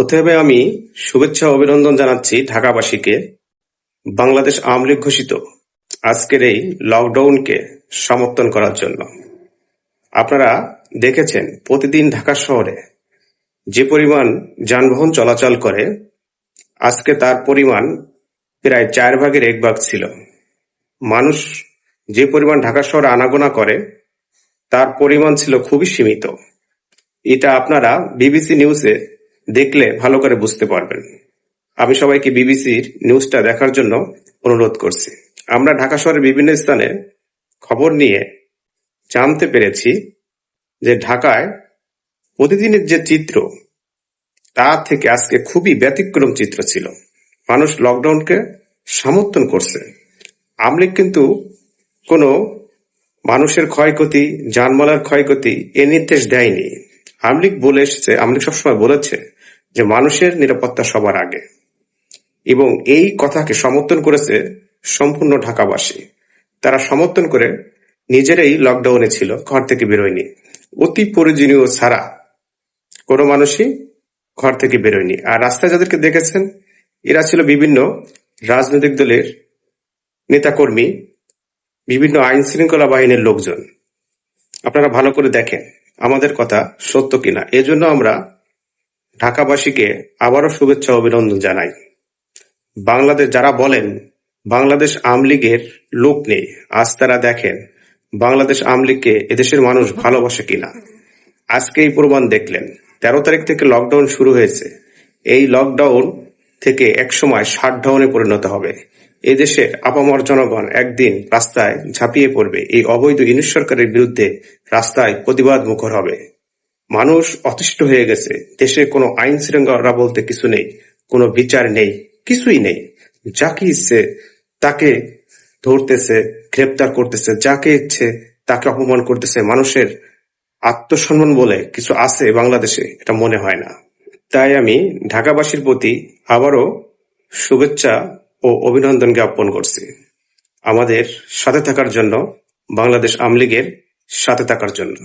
প্রথমে আমি শুভেচ্ছা অভিনন্দন জানাচ্ছি ঢাকাবাসীকে। বাংলাদেশ আওয়ামী লীগ ঘোষিত আজকের এই লকডাউনকে সমর্থন করার জন্য। আপনারা দেখেছেন প্রতিদিন ঢাকা শহরে যে পরিমাণ যানবাহন চলাচল করে, আজকে তার পরিমাণ প্রায় চার ভাগের এক ভাগ ছিল। মানুষ যে পরিমাণ ঢাকা শহরে আনাগোনা করে, তার পরিমাণ ছিল খুবই সীমিত। এটা আপনারা বিবিসি নিউজে দেখলে ভালো করে বুঝতে পারবেন। আমি সবাইকে বিবিসির নিউজটা দেখার জন্য অনুরোধ করছি। আমরা ঢাকা শহরের বিভিন্ন স্থানে খবর নিয়ে জানতে পেরেছি যে ঢাকায় প্রতিদিনের যে চিত্র, তা থেকে আজকে খুবই ব্যতিক্রম চিত্র ছিল। মানুষ লকডাউনকে সমর্থন করছে। আমলিক কিন্তু কোনো মানুষের ক্ষয়ক্ষতি, যানমালের ক্ষয়ক্ষতি এ নির্দেশ দেয়নি। আমলিক বলে এসেছে, আমলিক সবসময় বলেছে যে মানুষের নিরাপত্তা সবার আগে। এবং এই কথাকে সমর্থন করেছে সম্পূর্ণ ঢাকাবাসী। তারা সমর্থন করে নিজেরাই লকডাউনে ছিল, ঘর থেকে বেরোয়নি। অতি প্রয়োজনীয় ছাড়া কোনো মানুষই ঘর থেকে বেরোয়নি। আর রাস্তায় যাদেরকে দেখেছেন, এরা ছিল বিভিন্ন রাজনৈতিক দলের নেতাকর্মী, বিভিন্ন আইন শৃঙ্খলা বাহিনীর লোকজন। আপনারা ভালো করে দেখেন, আমাদের কথা সত্য কিনা। এজন্য আমরা ঢাকাবাসীকে আবারও শুভেচ্ছা অভিনন্দন জানাই। বাংলাদেশ যারা বলেন, বাংলাদেশ আওয়ামী লীগের লোক নেই। আজ তারা দেখেন, বাংলাদেশ আওয়ামী লীগকে এদেশের মানুষ ভালোবাসে কিনা। আজকে এই প্রমাণ দেখলেন। তেরো তারিখ থেকে লকডাউন শুরু হয়েছে। এই লকডাউন থেকে একসময় শাটডাউনে পরিণত হবে। এই দেশের আপামর জনগণ একদিন রাস্তায় ঝাঁপিয়ে পড়বে। এই অবৈধ ইউনিট সরকারের বিরুদ্ধে রাস্তায় প্রতিবাদ মুখর হবে। মানুষ অতিষ্ঠ হয়ে গেছে। দেশে কোনো আইন শৃঙ্খলা বলতে কিছু নেই, কোনো বিচার নেই, কিছুই নেই। যাকে ইচ্ছে তাকে ধরতেছে, গ্রেপ্তার করতেছে যাকে ইচ্ছে তাকে অপমান করতেছে মানুষের আত্মসম্মান বলে কিছু আছে বাংলাদেশে, এটা মনে হয় না। তাই আমি ঢাকাবাসীর প্রতি আবারও শুভেচ্ছা ও অভিনন্দন জ্ঞাপন করছি। আমাদের সাথে থাকার জন্য, বাংলাদেশ আওয়ামী লীগের সাথে থাকার জন্য।